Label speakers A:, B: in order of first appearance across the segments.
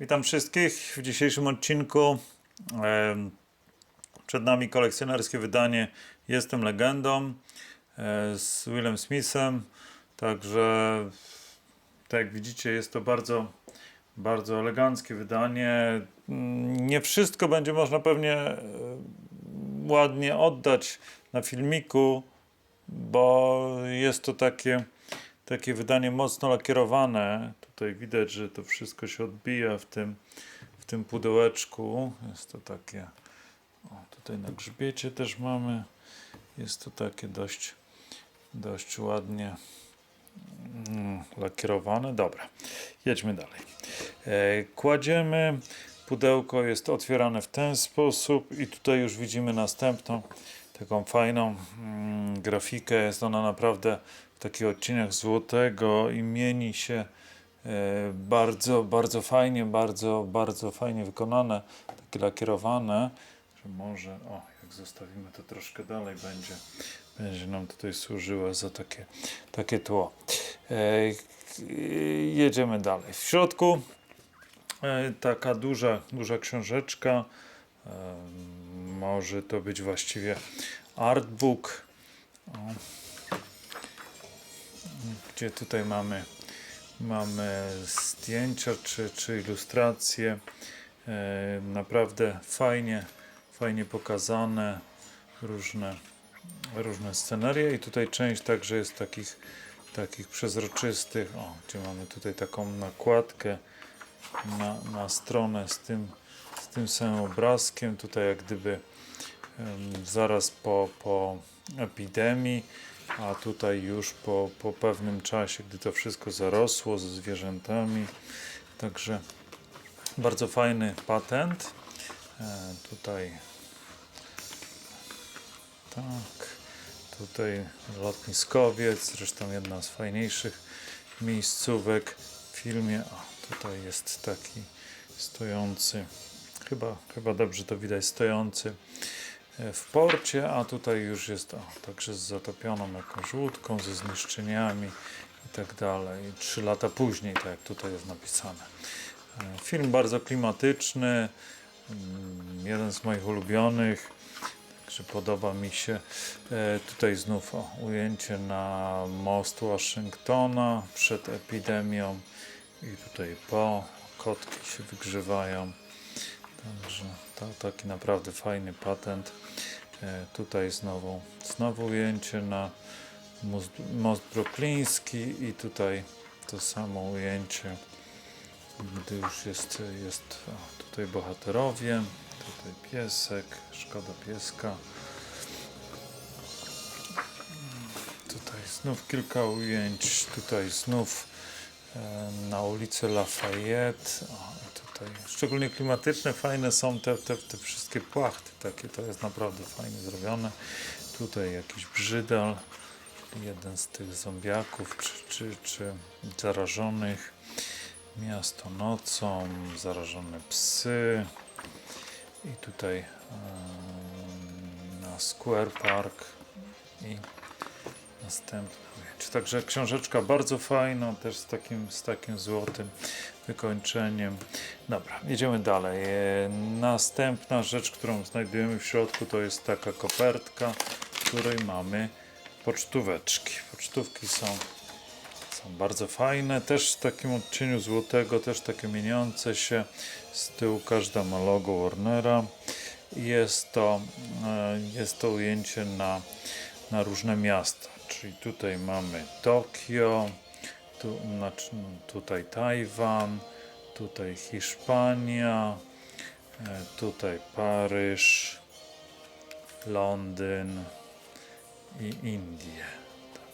A: Witam wszystkich w dzisiejszym odcinku. Przed nami kolekcjonerskie wydanie Jestem legendą e, z Willem Smithem. Także, tak jak widzicie, jest to bardzo, bardzo eleganckie wydanie. Mm, Nie wszystko będzie można pewnie e, ładnie oddać na filmiku, bo jest to takie, takie wydanie mocno lakierowane. Tutaj widać, że to wszystko się odbija w tym, w tym pudełeczku. Jest to takie, o, tutaj na grzbiecie też mamy. Jest to takie dość, dość ładnie mm, lakierowane. Dobra, jedźmy dalej. E, kładziemy. Pudełko jest otwierane w ten sposób i tutaj już widzimy następną taką fajną mm, grafikę. Jest ona naprawdę takich odcieniach złotego i mieni się e, bardzo, bardzo fajnie, bardzo, bardzo fajnie wykonane, takie lakierowane, że może, o, jak zostawimy to troszkę dalej, będzie, będzie nam tutaj służyło za takie, takie tło. E, jedziemy dalej. W środku e, taka duża, duża książeczka. Może to być właściwie artbook. O. Gdzie tutaj mamy, mamy zdjęcia czy, czy ilustracje. E, naprawdę fajnie, fajnie pokazane różne, różne scenerie. I tutaj część także jest takich, takich przezroczystych, o, gdzie mamy tutaj taką nakładkę na, na stronę z tym, z tym samym obrazkiem, tutaj jak gdyby zaraz po, po epidemii, a tutaj już po, po pewnym czasie, gdy to wszystko zarosło ze zwierzętami. Także bardzo fajny patent. E, tutaj tak, tutaj lotniskowiec, zresztą jedna z fajniejszych miejscówek w filmie. O, tutaj jest taki stojący, chyba, chyba dobrze to widać, stojący w porcie, a tutaj już jest o, także z zatopioną jakąś łódką, ze zniszczeniami i tak dalej. Trzy lata później, tak jak tutaj jest napisane. E, Film bardzo klimatyczny, mm, jeden z moich ulubionych, także podoba mi się. E, Tutaj znów o, ujęcie na most Waszyngtona przed epidemią i tutaj po, kotki się wygrzewają. Także to taki naprawdę fajny patent. E, tutaj znowu, znowu ujęcie na most, most i tutaj to samo ujęcie, gdy już jest, jest o, tutaj bohaterowie, tutaj piesek, szkoda pieska. Tutaj znów kilka ujęć, tutaj znów e, na ulicy Lafayette. Tutaj szczególnie klimatyczne, fajne są te, te, te wszystkie płachty takie, to jest naprawdę fajnie zrobione. Tutaj jakiś brzydal, jeden z tych zombiaków czy, czy, czy zarażonych. Miasto nocą, zarażone psy. I tutaj em, na Square Park i następne Także książeczka bardzo fajna, też z takim, z takim złotym wykończeniem. Dobra, idziemy dalej. E, Następna rzecz, którą znajdujemy w środku, to jest taka kopertka, w której mamy pocztóweczki. Pocztówki są, są bardzo fajne, też w takim odcieniu złotego, też takie mieniące się. Z tyłu każda ma logo Warnera. Jest to, e, jest to ujęcie na, na różne miasta. Czyli tutaj mamy Tokio, tu, znaczy, tutaj Tajwan, tutaj Hiszpania, e, tutaj Paryż, Londyn i Indie.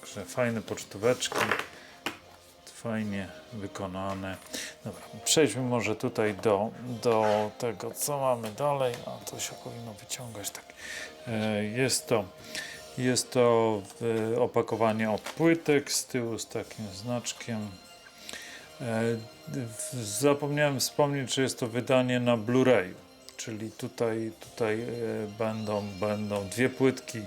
A: Także fajne pocztóweczki, fajnie wykonane. Dobra, przejdźmy może tutaj do, do tego, co mamy dalej. A to się powinno wyciągać tak. E, Jest to, jest to w- opakowanie od płytek z tyłu z takim znaczkiem. E, Zapomniałem wspomnieć, że jest to wydanie na Blu-rayu, czyli tutaj, tutaj e, będą, będą dwie płytki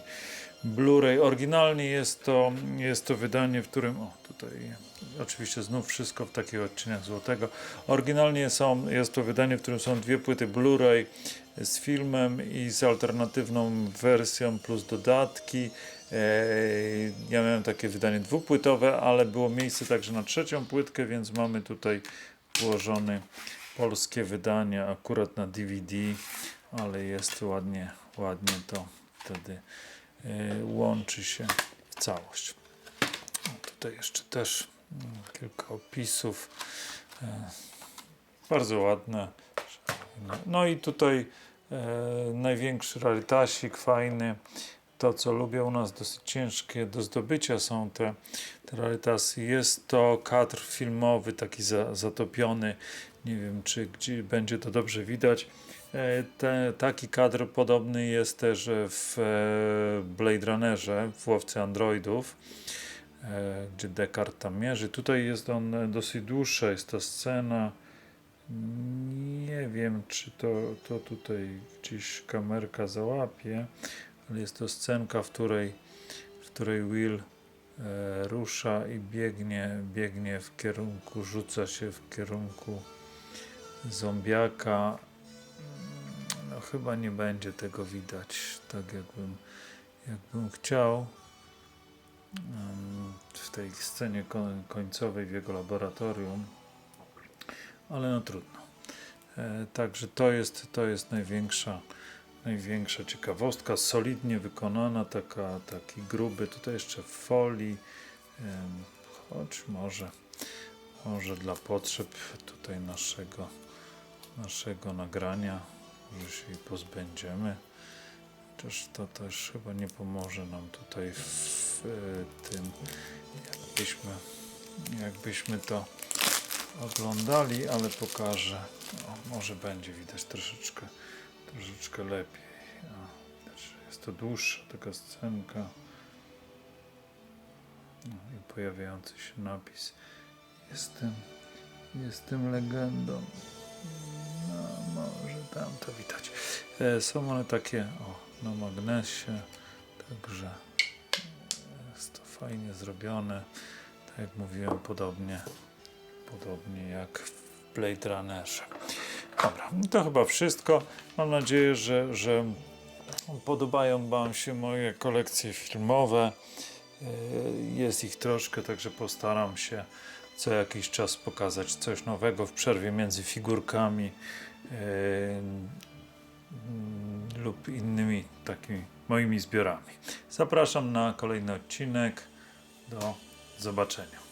A: Blu-ray. Oryginalnie jest to, jest to wydanie, w którym. O, tutaj oczywiście znów wszystko w takich odcieniach złotego. Oryginalnie są, jest to wydanie, w którym są dwie płyty Blu-ray z filmem i z alternatywną wersją plus dodatki. Eee, Ja miałem takie wydanie dwupłytowe, ale było miejsce także na trzecią płytkę, więc mamy tutaj włożone polskie wydanie akurat na DVD, ale jest ładnie, ładnie to wtedy e, łączy się w całość. Tutaj jeszcze też mm, kilka opisów. E, bardzo ładne. No i tutaj e, największy rarytasik, fajny. To, co lubię u nas, dosyć ciężkie do zdobycia są te, te rarytasy. Jest to kadr filmowy, taki za, zatopiony. Nie wiem, czy gdzie będzie to dobrze widać. E, Te, taki kadr podobny jest też w e, Blade Runnerze, w Łowcy Androidów, e, gdzie Descartes tam mierzy. Tutaj jest on dosyć dłuższa, jest ta scena. Nie wiem, czy to, to tutaj gdzieś kamerka załapie, ale jest to scenka, w której, w której Will e, rusza i biegnie, biegnie w kierunku, rzuca się w kierunku zombiaka. No chyba nie będzie tego widać tak jakbym, jakbym chciał. W tej scenie koń- końcowej w jego laboratorium. Ale no trudno. E, Także to jest, to jest największa, największa ciekawostka. Solidnie wykonana, taka, taki gruby, tutaj jeszcze w folii. Choć może, może dla potrzeb tutaj naszego, naszego nagrania już się jej pozbędziemy. Chociaż to też chyba nie pomoże nam tutaj w e, tym, jakbyśmy, jakbyśmy to oglądali, ale pokażę. O, może będzie widać troszeczkę, troszeczkę lepiej. O, jest to dłuższa taka scenka. No, I pojawiający się napis. Jestem, jestem legendą. No, może tam to widać. E, są one takie o, na magnesie, także jest to fajnie zrobione. Tak jak mówiłem, podobnie, podobnie jak w Blade Runnerze. Dobra, no to chyba wszystko. Mam nadzieję, że, że podobają Wam się moje kolekcje filmowe. E, Jest ich troszkę, także postaram się co jakiś czas pokazać coś nowego w przerwie między figurkami e, mm, lub innymi takimi moimi zbiorami. Zapraszam na kolejny odcinek. Do zobaczenia.